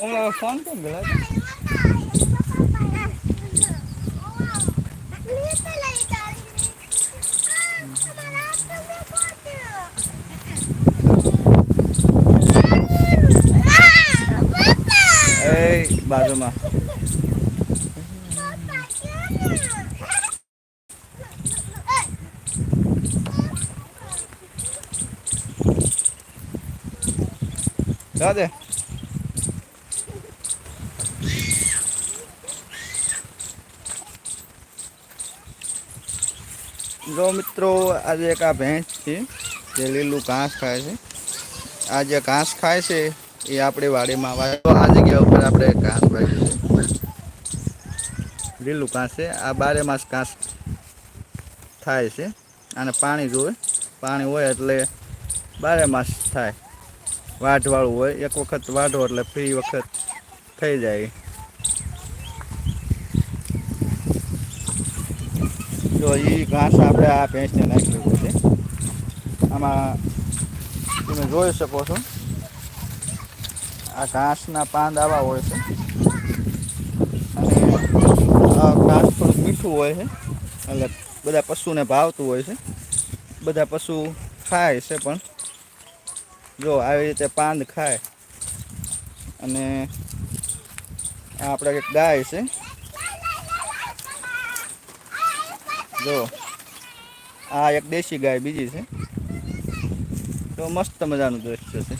ઓલો ફોન કેમ ગયો એ બાજુમાં જવા જો મિત્રો, આજે એક આ ભેંસ છે, જે લીલું ઘાસ ખાય છે. આ જે ઘાસ ખાય છે, એ આપણી વાડીમાં વાય આ જગ્યા ઉપર આપણે ઘાસ વાવ્યું લીલું ઘાસ છે. આ બારે માસ ઘાસ થાય છે. અને પાણી જોવે. પાણી હોય એટલે બારે માસ થાય. વાઢવાળું હોય. એક વખત વાઢો એટલે ફ્રી વખત થઈ જાય. જો એ ઘાસ આપણે આ ભેંસને નાખેલું છે. આમાં તમે જોઈ શકો છો. આ ઘાસના પાંદ આવા હોય છે. અને આ ઘાસ થોડુંક મીઠું હોય છે. એટલે બધા પશુને ભાવતું હોય છે. બધા પશુ ખાય છે પણ. જો આવી રીતે પાંદ ખાય. અને આપણે એક ગાય છે. જો, આ એક દેશી ગાય બીજી છે. તો મસ્ત મજાનું દ્રશ્ય છે.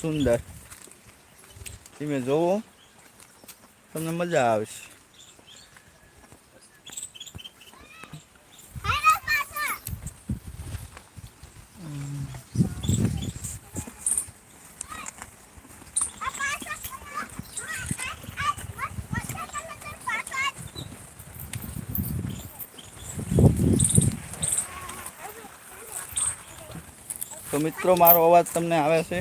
સુંદર. તમે જોવો, તમને મજા આવશે. મિત્રો, મારો અવાજ તમને આવે છે?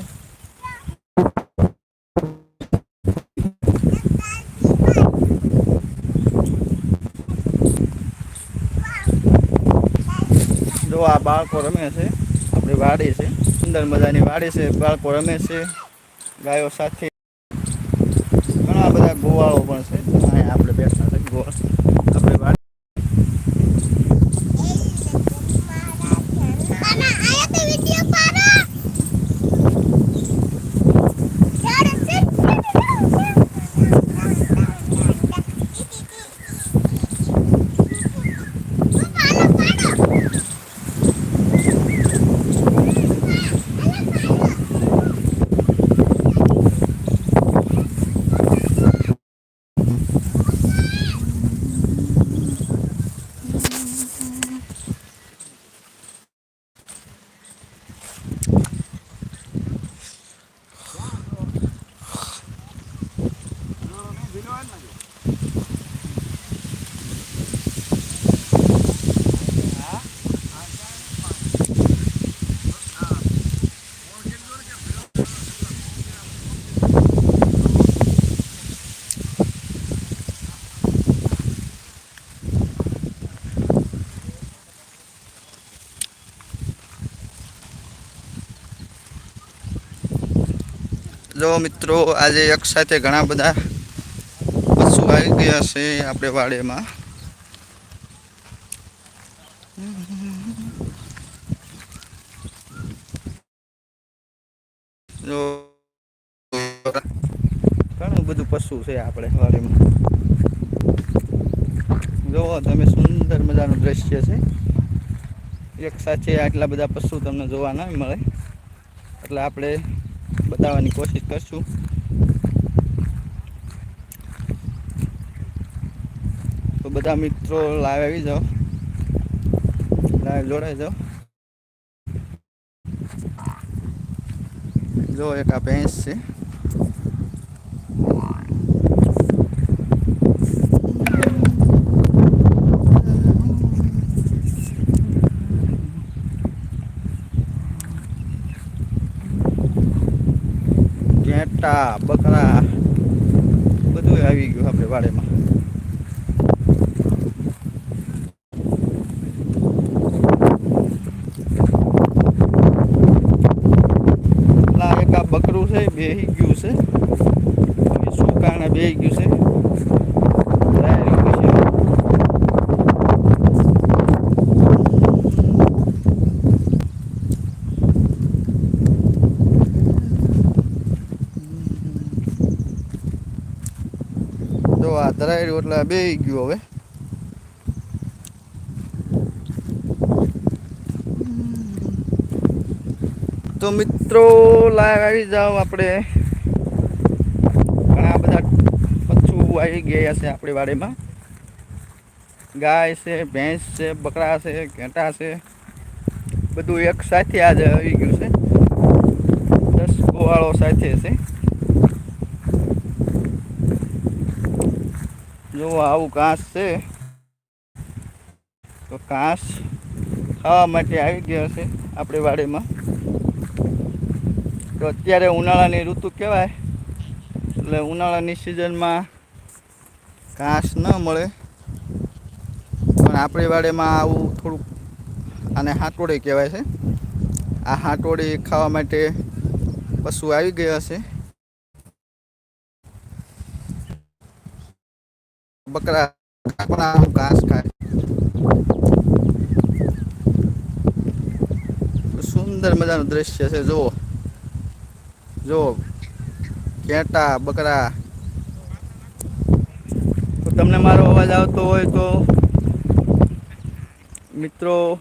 જો આ બાળકો રમે છે, આપણી વાડી છે, સુંદર મજાની વાડી છે, બાળકો રમે છે, ગાયો સાથે. ઘણા બધા ગોવાળો પણ છે અહીંયા આપણે બેઠા છે ગોવાળ આપણે વાડી જો મિત્રો, આજે એક સાથે ઘણા બધા પશુ આવી ગયા છે આપણે વાડીમાં. જો ઘણું બધું પશુ છે આપણે વાડીમાં. જોવો તમે સુંદર મજાનું દ્રશ્ય છે. એક સાથે આટલા બધા પશુ તમને જોવા ના મળે. એટલે આપણે બતાવવાની કોશિશ કરશું. તો બધા મિત્રો લાઈવ આવી જાઓ. લાઈવ જોડાઈ જાઓ. જો એક આ ભેંસ છે. ઘેટા બકરા બધું આવી ગયું આપણે વાડેમાં. બકરું છે બેહી ગયું છે. શું કારણે બે ગયું છે રાયડું પછી. જો આ ધરાયડું એટલે બે ગયું હવે. તો મિત્રો લાઈવ આવી જાઓ આપણે. ઘણા બધા પશુ આવી ગયા છે આપણી વાડીમાં. ગાય છે, ભેંસ છે, બકરા છે, ઘેટા છે. બધું એક સાથે આજે આવી ગયું છે. દસ ગોવાળો સાથે છે. જો આવું ઘાસ છે. તો ઘાસ ખાવા માટે આવી ગયો છે આપણી વાડીમાં. તો અત્યારે ઉનાળાની ઋતુ કહેવાય. એટલે ઉનાળાની સિઝનમાં ઘાસ ન મળે. પણ આપણી વાડીમાં આવું થોડુંક આને હાટોડી કહેવાય છે. આ હાટોડી ખાવા માટે પશુ આવી ગયા છે. બકરા પણ આવું ઘાસ ખાય. સુંદર મજાનું દ્રશ્ય છે, જુઓ. જો ઘેટા બકરા. તો તમને મારો અવાજ આવતો હોય તો, મિત્રો,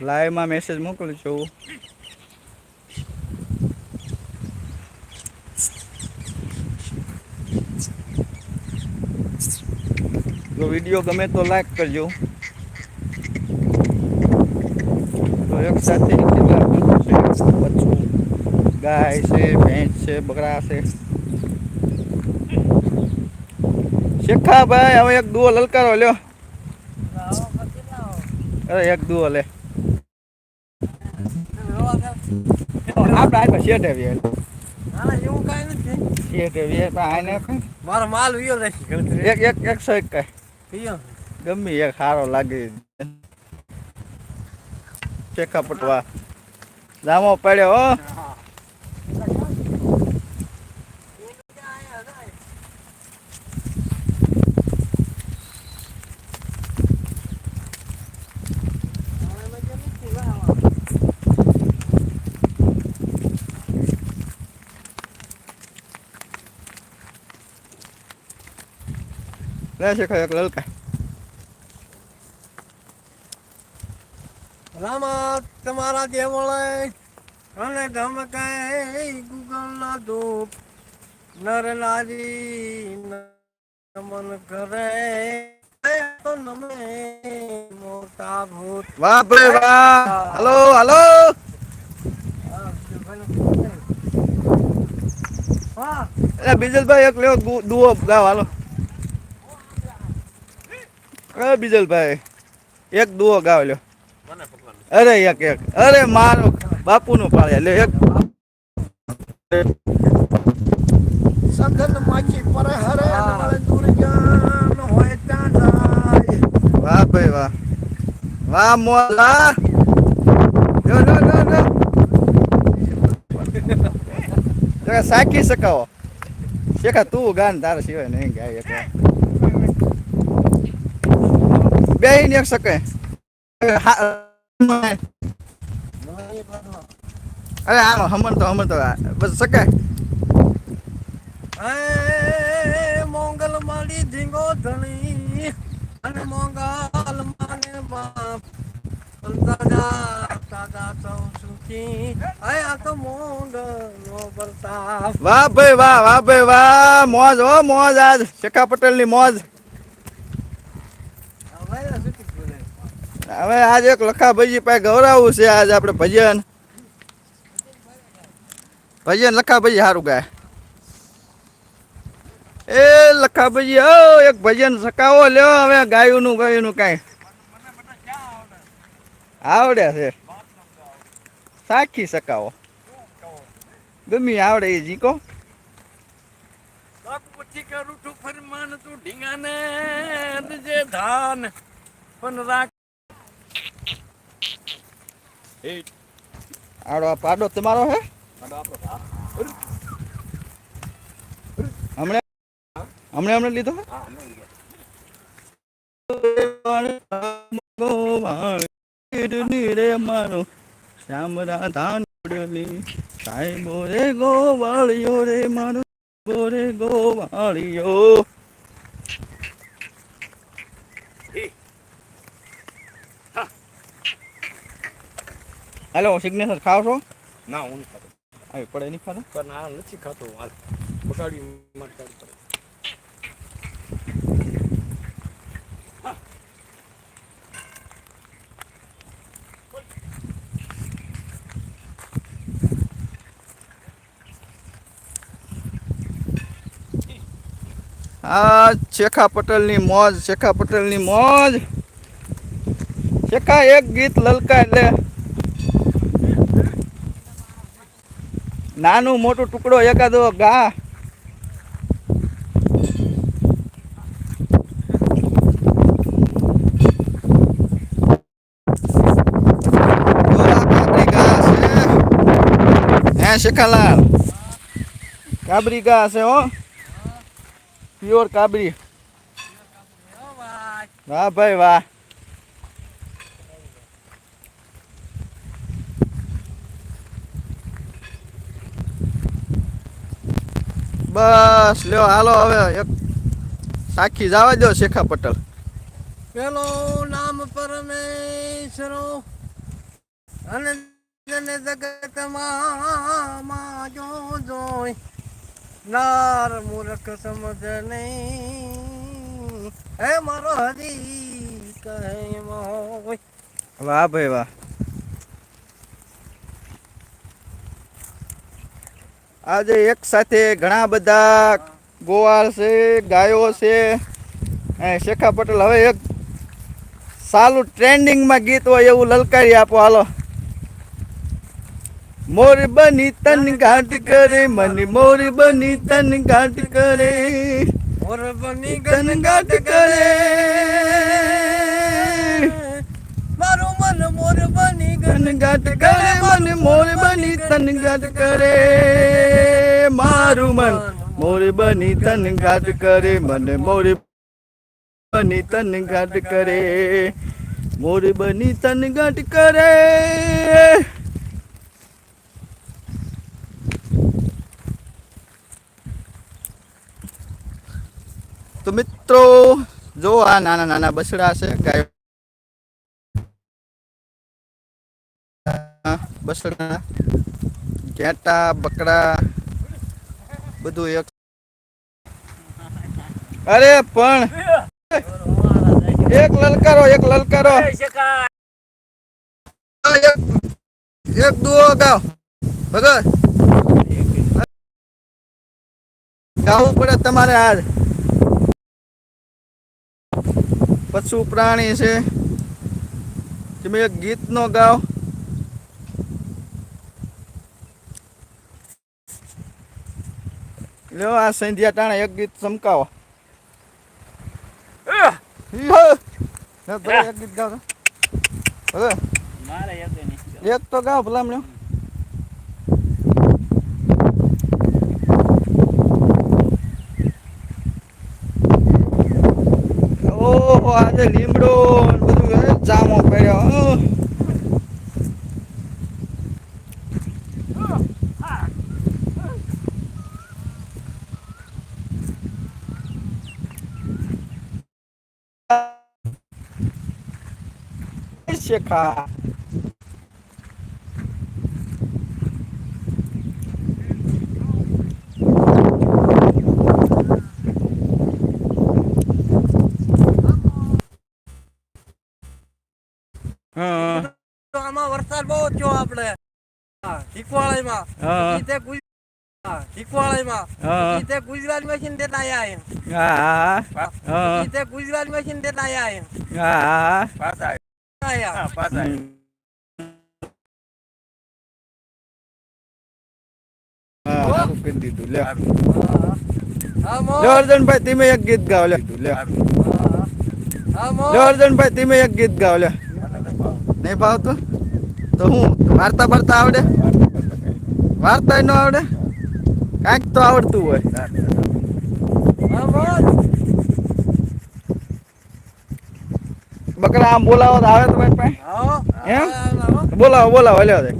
લાઈવમાં મેસેજ મોકલું જો વીડિયો ગમે તો લાઈક કરજો. તો એક સાથે કેટલા પશુ છે? બચ્ચું ગાય છે ભેંસ છે બકરા છે. શેખાભાઈ હવે એક દુઓ લલકારો લ્યો. અરે એક દુઓ લે. આપણે આગળ શેઠે પણ આને કઈ મારો માલ વિયો રહેશે એક એક એકસો એક કઈ. ગમે એક સારો લાગે. શેખા પટવા. જામો પડ્યો લે શેખા એક લલકા રામા તમારા દેવળે અને ધમકે ગુગલ ના ધૂપ નર નારી નમન કરે તો નમે મોટા ભૂત વાહ વાહ હલો હલો બીજલભાઈ એક લેવો દુઓ ગાવ હાલો એ બીજલભાઈ એક દુઓ ગાવ લ્યો. અરે એક એક. અરે મારો બાપુનું પાળે. લે એક. સગન માછી પર હરે દુર્જન હોય ત્યાં જાય. વાહ ભાઈ વાહ. વાહ મોલા. જો જો જો જો. જો સાકી શકાવો. શેખા તું ગાન તારા સિવાય નહીં ગાય એક બે ને એક શકે. અરે આમ હમણ. તો હમણ તો બસ શકે. મોંગલ માડી ધીંગો ધણી અને મોંગલ માને બાપ. વાહ ભાઈ વાહ વાહ ભાઈ વાહ મોજ હો મોજ આજ. શેખા પટેલની મોજ. હવે આજ એક લખાભાઈ પાસે ગૌરાવું છે, આજ આપણે ભજન. ભજન લખાભાઈ સારું ગાય. એ લખાભાઈ હો, એક ભજન સકાવો લ્યો, હવે ગાયુંનું ગાયુંનું કાંઈ. આવડે છે. સાખી સકાવો. ગમી આવડે એ જીકો પછી કરું તું ફરમાન તું ઢીંગાને જે ધાન પણ રાખ આવડો આ પાડો તમારો હે? હમણે? હમણે હમણે લીધો? હા શ્યામ રાધા નીકળેલી સાહેબો રે ગોવાળિયો રે મારો ગોરે ગોવાળિયો હેલો સિગ્નેચર ખાવ છો. ના હું નથી ખાતો. આવી પડે નહીં ખાતો પણ આ નથી ખાતો હાલ. બગાડી કાઢી પડે. આ શેખા પટેલની મોજ શેખા પટેલની મોજ. શેખા એક ગીત લલકા એટલે નાનું મોટું ટુકડો એકાદો ગા. કાબરી ગા છે હે શેખાલાલ. કાબરી ગા છે હો. પ્યોર કાબરી વાહ ભાઈ વાહ. બસ લ્યો હાલો હવે એક સાખી જવા દો શેખા પટેલ. પેલો નામ પરમેશ્વરો અને જને જગતમાં માં જો જોય નાર મૂર્ખ સમજ નહીં હે મારો હરી કહે મોય. વાહ ભાઈ વાહ. આજે એક સાથે ઘણા બધા ગોવાળ છે ગાયો છે શેખા પટેલ હવે એક સારું ટ્રેન્ડિંગમાં ગીત હોય એવું લલકારી આપો હાલો. મોર બની તન ઘાટ કરે મની મોર બની તન ઘાટ કરે. મોર બની તન ઘાટ કરે. મોર બની ઘાટ કરે, મન મોર બની તનગત કરે. મારું મન મોર બની તનગત કરે, મને મોર બની તન ઘાટ કરે. મોર બની તન ઘાટ કરે. તો મિત્રો, જો આ નાના નાના બસડા છે ગાયો બસડા ઘેટા બકડા બધું એક. અરે પણ એક લલકારો એક લલકારો. એક દુઓ ગાવ. ભગત ગાવું પડે તમારે આજ. પશુ પ્રાણી છે. તમે એક ગીત નો ગાવ. લ્યો આ સંધ્યા ટાણે એક ગીત ચમકાવો. એક ગીત ગાવ તો. ભલે મારે એક તો ગાવ ભલા લ્યો. ઓહો આજે લીમડો બધું જામો પડ્યો શેખા હા આમાં વરસાદ બહુ થયો આપણે હા, હા. ઈ તે હા, હા. ઈ તે ગુજરાત મશીન દેતા આયા. હા હા તે ગુજરાત મશીન દેતા આયા એમ. હા પાછા અર્જનભાઈ તમે એક ગીત ગાવ લે અર્જનભાઈ તમે એક ગીત ગાવ લે નહીં ભાવતું? તો હું વાર્તા વાર્તા આવડે? વાર્તા નો આવડે? કાંઈક તો આવડતું હોય હા, હા બોલ બકરા આમ બોલાવો તો આવે તમારી પાસે. એમ? બોલાવો બોલાવો લ્યો દે.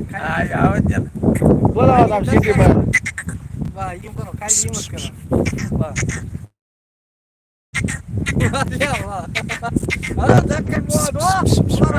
બોલાવો તો આમ સીટી પર કરો